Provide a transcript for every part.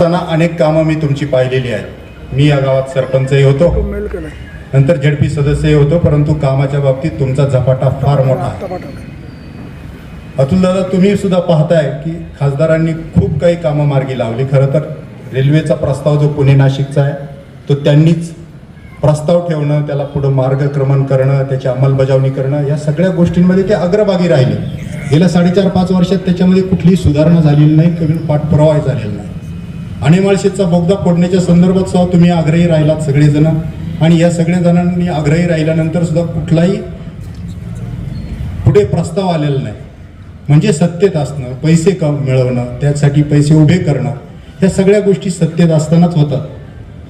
असताना अनेक कामं मी तुमची पाहिलेली आहेत. मी या गावात सरपंचही होतो. नंतर झेडपी सदस्यही होतो परंतु कामाच्या बाबतीत तुमचा झपाटा फार मोठा अतुल दादा तुम्ही सुद्धा पाहताय की खासदारांनी खूप काही कामं मार्गी लावली. खरं तर रेल्वेचा प्रस्ताव जो पुणे नाशिकचा आहे तो त्यांनीच प्रस्ताव ठेवणं त्याला पुढं मार्गक्रमण करणं त्याची अंमलबजावणी करणं या सगळ्या गोष्टींमध्ये ते अग्रभागी राहिले. गेल्या साडेचार पाच वर्षात त्याच्यामध्ये कुठलीही सुधारणा झालेली नाही कमी पाठपुरावाही झालेला नाही. आणि बोगदा फोडण्याच्या संदर्भात सुद्धा तुम्ही आग्रही राहिलात सगळेजण. आणि या सगळ्या जणांनी आग्रही राहिल्यानंतर सुद्धा कुठलाही पुढे प्रस्ताव आलेला नाही. म्हणजे सत्तेत असणं पैसे क मिळवणं त्यासाठी पैसे उभे करणं ह्या सगळ्या गोष्टी सत्तेत असतानाच होतात.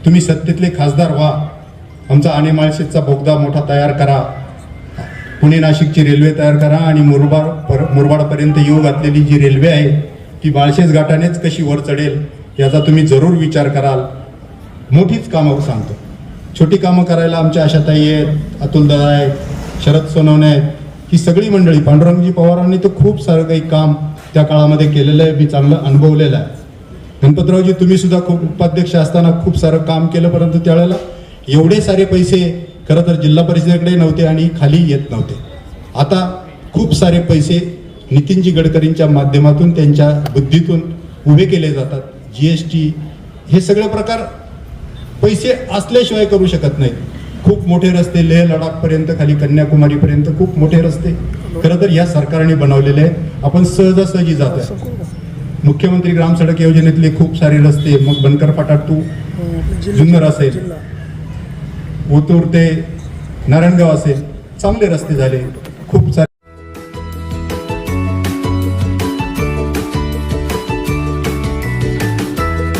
तुम्ही सत्तेतले खासदार व्हा. आमचा आणि बोगदा मोठा तयार करा. पुणे नाशिकची रेल्वे तयार करा आणि मुरबाड पर मुरबाडपर्यंत येऊ घातलेली जी रेल्वे आहे ती माळशेज घाटानेच कशी वर चढेल याचा तुम्ही जरूर विचार कराल. मोठीच कामं सांगतो. छोटी कामं करायला आमच्या आशाताई आहेत अतुलदादा आहेत शरद सोनवणे आहेत. ही सगळी मंडळी पांडुरंगजी पवारांनी तर खूप सारं काही काम त्या काळामध्ये केलेलं आहे मी चांगलं अनुभवलेलं आहे. गणपतरावजी तुम्ही सुद्धा खूप उपाध्यक्ष असताना खूप सारं काम केलं परंतु त्यावेळेला एवढे सारे पैसे खरं तर जिल्हा परिषदेकडे नव्हते आणि खाली येत नव्हते. आता खूप सारे पैसे नितीनजी गडकरींच्या माध्यमातून त्यांच्या बुद्धीतून उभे केले जातात. जी एस टी हे सगळे प्रकार पैसे असल्याशिवाय करू शकत नाहीत खूप मोठे रस्ते लेह लडाखपर्यंत खाली कन्याकुमारीपर्यंत खूप मोठे रस्ते. खरं तर या सरकारने बनवलेले आहेत. आपण सहजासहजी जात आहे. मुख्यमंत्री ग्राम सडक योजनेतले खूप सारे रस्ते मग बनकर फाटा टू जुन्नर असेल. ओतूर ते नारायणगाव असेल चांगले रस्ते झाले. खूप सारे